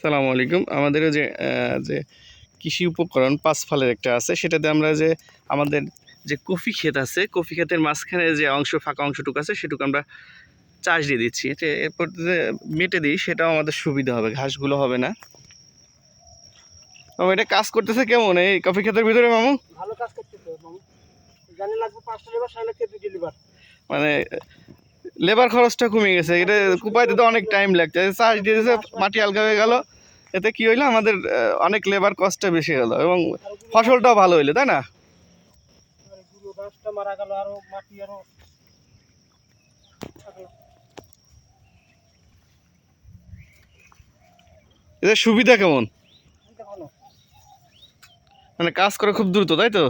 সালামু আলাইকুম। আমাদের যে যে কৃষি উপকরণ পাঁচ ফালের একটা আছে। সেটাতে আমরা যে আমাদের যে কফি ক্ষেত আছে কফি ক্ষেতের মাঝখানে যে অংশ ফাঁকা অংশটুকু আছে সেটুকু আমরা চাষ দিয়ে দিচ্ছি। এরপর যে মেটে দিই সেটাও আমাদের সুবিধা হবে ঘাসগুলো হবে না। মামু এটা কাজ করতেছে কেমন এই কফি ক্ষেতের ভিতরে মামু? ভালো কাজ করতেছে মামু। জানি লাগবে পাঁচটা লেবার সাড়ে লাগছে দুটি লেবার মানে লেবার খরচটা কমে গেছে। এটা কুপাইতে তো অনেক টাইম লাগছে। দিয়ে দিয়েছে, মাটি আলগা হয়ে গেল। এতে কি হইল, আমাদের অনেক লেবার কস্টটা বেশি হলো এবং ফসলটাও ভালো হইল, তাই না। এদের সুবিধা কেমন? মানে কাজ করে খুব দ্রুত, তাই তো?